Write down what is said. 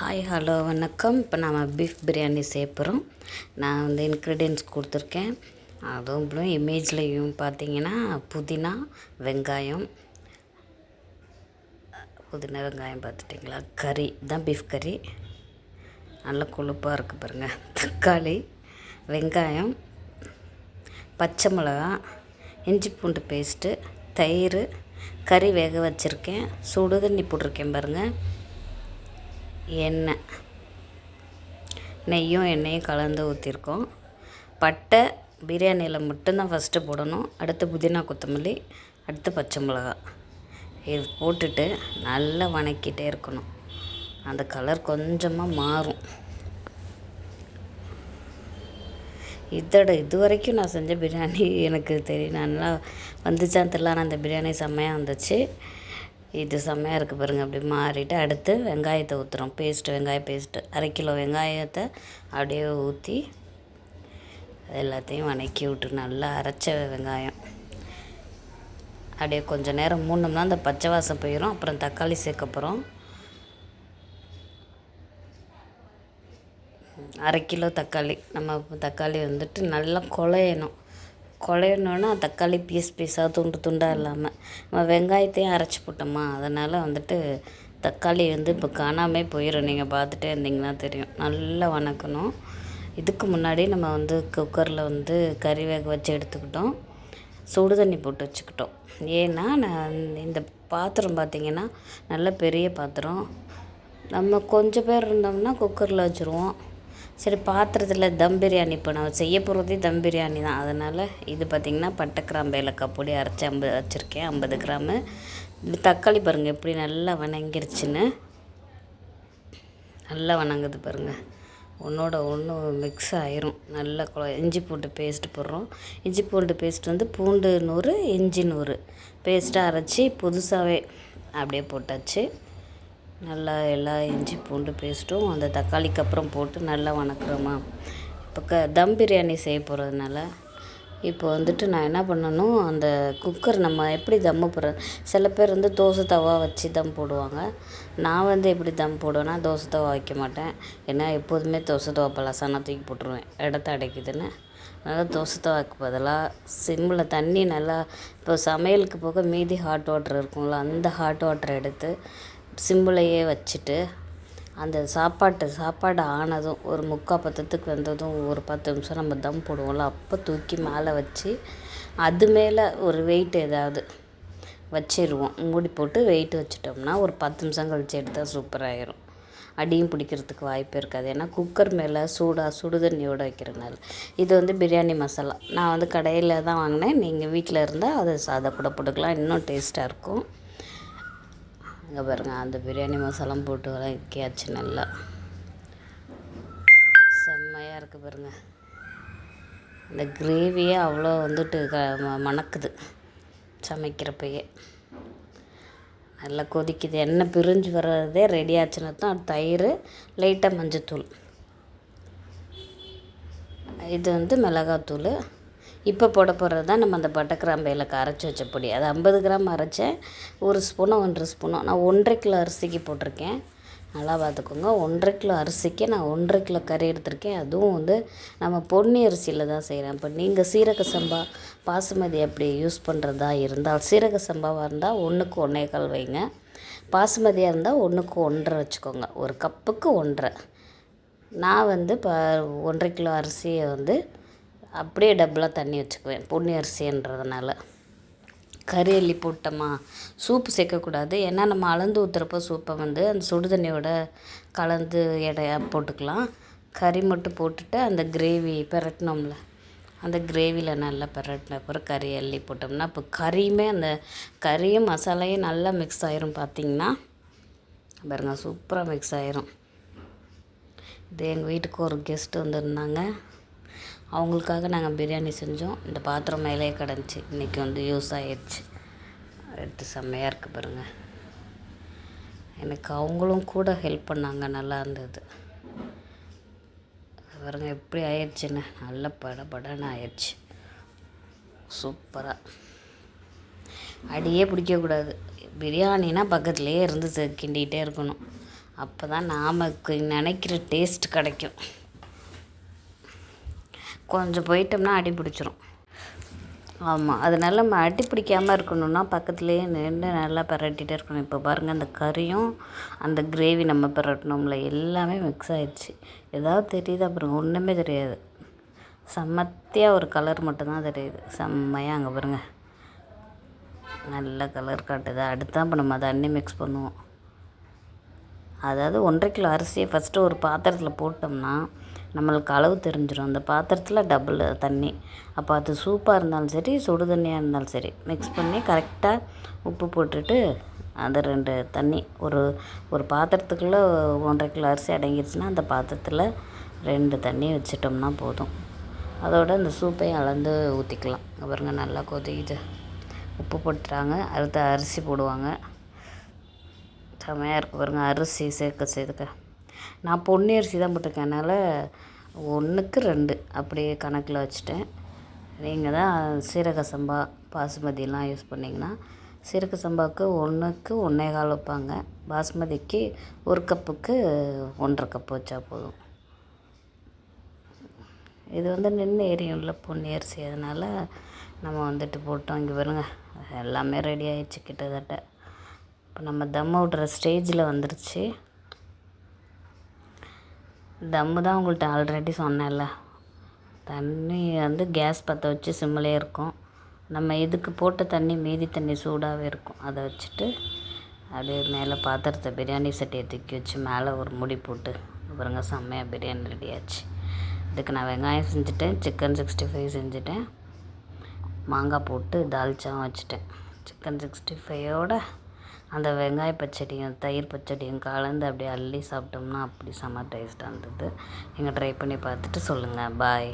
Hi hello வணக்கம். இப்போ நம்ம பீஃப் பிரியாணி சேர்ப்புறோம் நான் வந்து இன்க்ரீடியன்ஸ் கொடுத்துருக்கேன். அதுவும் இப்போ இமேஜ்லேயும் பார்த்தீங்கன்னா புதினா வெங்காயம் புதினா வெங்காயம் பார்த்துட்டிங்களா? கறி தான் பீஃப் கறி. நல்ல கொழுப்பாக இருக்குது பாருங்கள் தக்காளி வெங்காயம் பச்சை மிளகா இஞ்சி பூண்டு பேஸ்ட்டு தயிர் கறி வேக வச்சுருக்கேன். சுடு தண்ணி போட்டிருக்கேன் பாருங்கள் எண்ணெய் நெய்யும் எண்ணெயும் கலந்து ஊற்றிருக்கோம் பட்டை பிரியாணியில் மட்டும்தான் ஃபஸ்ட்டு போடணும். அடுத்து புதினா கொத்தமல்லி அடுத்து பச்சை மிளகா. இது போட்டுட்டு நல்லா வணக்கிட்டே இருக்கணும். அந்த கலர் கொஞ்சமாக மாறும். இதோட இது வரைக்கும் நான் செஞ்ச பிரியாணி எனக்கு தெரியும் நல்லா வந்துச்சான்னு தெரியல. ஆனால் அந்த பிரியாணி செம்மையாக வந்துச்சு. இது செம்மையாக இருக்குது பாருங்கள் அப்படி மாறிட்டு அடுத்து வெங்காயத்தை ஊற்றுறோம் பேஸ்ட்டு வெங்காய பேஸ்ட்டு அரை கிலோ வெங்காயத்தை அப்படியே ஊற்றி எல்லாத்தையும் வணக்கி விட்டு நல்லா அரைச்ச வெங்காயம். அப்படியே கொஞ்சம் நேரம் மூணும்னா அந்த பச்சை வாசம் போயிடும் அப்புறம் தக்காளி சேர்க்க போகிறோம் அரை கிலோ தக்காளி. நம்ம தக்காளி வந்துட்டு நல்லா குழையணும். குழையணுன்னா தக்காளி பீஸ் பீஸாக துண்டு துண்டாக இல்லாமல் நம்ம வெங்காயத்தையும் அரைச்சி போட்டோமா? அதனால் வந்துட்டு தக்காளி வந்து இப்போ காணாமே போயிடும் நீங்கள் பார்த்துட்டே இருந்தீங்கன்னா தெரியும். நல்லா வணக்கணும். இதுக்கு முன்னாடி நம்ம வந்து குக்கரில் வந்து கறி வேக வச்சு எடுத்துக்கிட்டோம். சுடு தண்ணி போட்டு வச்சுக்கிட்டோம். ஏன்னா நான் இந்த பாத்திரம் பார்த்திங்கன்னா நல்ல பெரிய பாத்திரம். நம்ம கொஞ்சம் பேர் இருந்தோம்னா குக்கரில் வச்சுருவோம். சரி பாத்திரத்தில் தம் பிரியாணி இப்போ நான் செய்ய போகிறதே தம் பிரியாணி தான். அதனால் இது பார்த்திங்கன்னா பட்டை கிராம்பு ஏலக்காய் பொடி அரைச்சி ஐம்பது வச்சுருக்கேன் ஐம்பது கிராமு. தக்காளி பாருங்கள் எப்படி நல்லா வணங்கிருச்சுன்னு. நல்லா வணங்குது பாருங்கள் ஒன்றோட ஒன்று மிக்ஸ் ஆயிரும். நல்லா குழ இஞ்சி பூண்டு பேஸ்ட்டு போடுறோம். இஞ்சி பூண்டு பேஸ்ட் வந்து பூண்டு நூறு இஞ்சி நூறு. பேஸ்ட்டாக அரைச்சி புதுசாகவே அப்படியே போட்டாச்சு. நல்லா எல்லா இஞ்சி பூண்டு பேஸ்ட்டும் அந்த தக்காளிக்கு அப்புறம் போட்டு நல்லா வணக்குறோமா இப்போ க தம் பிரியாணி செய்ய போகிறதுனால இப்போ வந்துட்டு நான் என்ன பண்ணணும் அந்த குக்கர் நம்ம எப்படி தம்மு போடுற சில பேர் வந்து தோசை தவா வச்சு தம் போடுவாங்க. நான் வந்து எப்படி தம் போடுவேன்னா தோசை தவா வைக்க மாட்டேன். ஏன்னா எப்போதுமே தோசை தவா பழசானா தூக்கி போட்டுருவேன் இடத்த அடைக்குதுன்னு. அதனால் தோசை தவாக்கு பதிலாக சிம்மில் தண்ணி நல்லா இப்போ சமையலுக்கு போக மீதி ஹாட் வாட்டர் இருக்கும்ல அந்த ஹாட் வாட்டர் எடுத்து சிம்பிளையே வச்சுட்டு அந்த சாப்பாட்டு சாப்பாடு ஆனதும் ஒரு முக்கால் பத்தத்துக்கு வந்ததும் ஒரு பத்து நிமிஷம் நம்ம தம் போடுவோம்ல அப்போ தூக்கி மேலே வச்சு அது மேலே ஒரு வெயிட் ஏதாவது வச்சிடுவோம் மூடி போட்டு வெயிட் வச்சிட்டோம்னா ஒரு பத்து நிமிஷம் கழிச்சு எடுத்தால் சூப்பராகிடும் அடியும் பிடிக்கிறதுக்கு வாய்ப்பு இருக்காது. ஏன்னா குக்கர் மேலே சூடாக சுடு தண்ணியோடு வைக்கிறனால இது வந்து பிரியாணி மசாலா. நான் வந்து கடையில் தான் வாங்கினேன். நீங்கள் வீட்டில் இருந்தால் அதை சாதம் கூட போட்டுக்கலாம். இன்னும் டேஸ்ட்டாக இருக்கும். இங்கே பாருங்கள் அந்த பிரியாணி மசாலாம் போட்டு வதக்கியாச்சு நல்லா. செம்மையாக இருக்குது பாருங்கள் இந்த கிரேவியே அவ்வளோ வந்துட்டு க மணக்குது. சமைக்கிறப்பயே. நல்லா கொதிக்குது. எண்ணெய் பிரிஞ்சு வர்றதே ரெடி ஆச்சுன்னா தான் தயிர் லைட்டாக மஞ்சத்தூள். இது வந்து மிளகாத்தூள். இப்போ போட போகிறது தான் நம்ம அந்த பட்டை கிராம்பு ஏலக்காய் அரைச்சி வச்ச பொடி. அது ஐம்பது கிராம் அரைச்சேன். ஒரு ஸ்பூனோ ஒன்றரை ஸ்பூனோ. நான் ஒன்றரை கிலோ அரிசிக்கு போட்டிருக்கேன். நல்லா பார்த்துக்கோங்க. ஒன்றரை கிலோ அரிசிக்கு நான் ஒன்றரை கிலோ கறி எடுத்திருக்கேன். அதுவும் வந்து நம்ம பொன்னி அரிசியில் தான் செய்கிறேன் இப்போ நீங்கள் சீரக சம்பா பாசுமதி அப்படி யூஸ் பண்ணுறதா இருந்தால் சீரக சம்பாவாக இருந்தால் ஒன்றுக்கு ஒன்றே கால் வைங்க. பாசுமதியாக இருந்தால் ஒன்றுக்கு ஒன்றரை வச்சுக்கோங்க. ஒரு கப்புக்கு ஒன்றரை. நான் வந்து இப்போ ஒன்றரை கிலோ அரிசியை வந்து அப்படியே டபுளாக தண்ணி வச்சுக்குவேன் பொன்னி அரிசின்றதுனால. கறி அள்ளி போட்டோமா? சூப்பு சேர்க்கக்கூடாது. ஏன்னா நம்ம அளந்து ஊற்றுறப்போ சூப்பை வந்து அந்த சுடு தண்ணியோட கலந்து எடையாக போட்டுக்கலாம். கறி மட்டும் போட்டுட்டு அந்த கிரேவி பெரட்டினோம்ல அந்த கிரேவியில் நல்லா பெரட்டின அப்புறம் கறி அள்ளி போட்டோம்னா இப்போ கறியுமே அந்த கறியும் மசாலையும் நல்லா மிக்ஸ் ஆயிரும் பார்த்திங்கன்னா பாருங்க சூப்பராக மிக்ஸ் ஆயிரும். இது எங்கள் வீட்டுக்கு ஒரு கெஸ்ட்டு வந்திருந்தாங்க. அவங்களுக்காக நாங்கள் பிரியாணி செஞ்சோம். இந்த பாத்திரம் மேலேயே கிடந்துச்சு. இன்றைக்கி வந்து யூஸ் ஆகிடுச்சு எடுத்து செம்மையாக இருக்குது பாருங்கள் எனக்கு அவங்களும் கூட ஹெல்ப் பண்ணாங்க. நல்லா இருந்தது. பாருங்க எப்படி ஆயிடுச்சுன்னு நல்ல பட படன்னு ஆயிடுச்சு சூப்பராக அடியே பிடிக்கக்கூடாது பிரியாணினா பக்கத்துலேயே இருந்து கிண்டிகிட்டே இருக்கணும். அப்போ தான் நாமக்கு நினைக்கிற டேஸ்ட் கிடைக்கும். கொஞ்சம் போயிட்டோம்னா அடி பிடிச்சிரும். ஆமாம் அதனால் நம்ம அடி பிடிக்காமல் இருக்கணும்னா பக்கத்துலேயே நின்று நல்லா பிரட்டிகிட்டே இருக்கணும். இப்போ பாருங்கள் அந்த கறியும் அந்த கிரேவி நம்ம பரட்டணும்ல எல்லாமே மிக்ஸ் ஆகிடுச்சு ஏதாவது தெரியுது அப்புறம் ஒன்றுமே தெரியாது. செம்மத்தியாக ஒரு கலர் மட்டும்தான் தெரியுது. செம்மையாக அங்கே பாருங்கள் நல்ல கலர் காட்டுது. அடுத்து இப்போ நம்ம தண்ணி மிக்ஸ் பண்ணுவோம். அதாவது ஒன்றரை கிலோ அரிசியை ஃபஸ்ட்டு ஒரு பாத்திரத்தில் போட்டோம்னா நம்மளுக்கு அளவு தெரிஞ்சிடும் அந்த பாத்திரத்தில் டபுள் தண்ணி. அப்போ அது சூப்பாக இருந்தாலும் சரி சுடு தண்ணியாக இருந்தாலும் சரி மிக்ஸ் பண்ணி கரெக்டாக உப்பு போட்டுட்டு அந்த ரெண்டு தண்ணி ஒரு ஒரு பாத்திரத்துக்குள்ளே ஒன்றரை கிலோ அரிசி அடங்கிருச்சுன்னா அந்த பாத்திரத்தில் ரெண்டு தண்ணி வச்சிட்டோம்னா போதும். அதோட இந்த சூப்பையும் அளந்து ஊற்றிக்கலாம் பாருங்க நல்லா கொதிக்குது. உப்பு போட்டுட்டாங்க. அடுத்து அரிசி போடுவாங்க. செமையாக இருக்குது பாருங்கள் அரிசி சேர்க்க சேர்க்க. நான் பொன்னி அரிசி தான் போட்டிருக்கேன். அதனால் ஒன்றுக்கு ரெண்டு அப்படியே கணக்கில் வச்சுட்டேன். நீங்கள் தான் சீரக சம்பா பாசுமதியெலாம் யூஸ் பண்ணிங்கன்னா சீரக சம்பாவுக்கு ஒன்றுக்கு ஒன்றே கால் வைப்பாங்க. பாஸ்மதிக்கு ஒரு கப்புக்கு ஒன்றரை கப்பு வச்சா போதும். இது வந்து நின்று எரியும்ல பொன்னி அரிசி. அதனால் நம்ம வந்துட்டு போட்டோம். இங்கே பாருங்கள் எல்லாமே ரெடி ஆயிடுச்சு கிட்டத்தட்ட. இப்போ நம்ம தம் விட்ற ஸ்டேஜில் வந்துருச்சு. தம்மு தான் உங்கள்கிட்ட ஆல்ரெடி சொன்னேன்ல. தண்ணி வந்து கேஸ் பற்ற வச்சு சிம்மிலே இருக்கும். நம்ம இதுக்கு போட்ட தண்ணி மீதி தண்ணி சூடாகவே இருக்கும். அதை வச்சுட்டு அப்படியே மேலே பாத்திரத்தை பிரியாணி சட்டியை தூக்கி வச்சு மேலே ஒரு முடி போட்டு பாருங்க செம்மையாக பிரியாணி ரெடியாச்சு இதுக்கு நான் வெங்காயம் செஞ்சுட்டேன் சிக்கன் சிக்ஸ்டி ஃபைவ் செஞ்சுட்டேன். மாங்காய் போட்டு தால்ச்சாவும் வச்சுட்டேன். சிக்கன் சிக்ஸ்டி ஃபைவோட அந்த வெங்காய பச்சடியும் தயிர் பச்சடியும் கலந்து அப்படியே அள்ளி சாப்பிட்டோம்னா அப்படி செம்ம டேஸ்ட்டாக இருந்தது. நீங்கள் ட்ரை பண்ணி பார்த்துட்டு சொல்லுங்கள் பாய்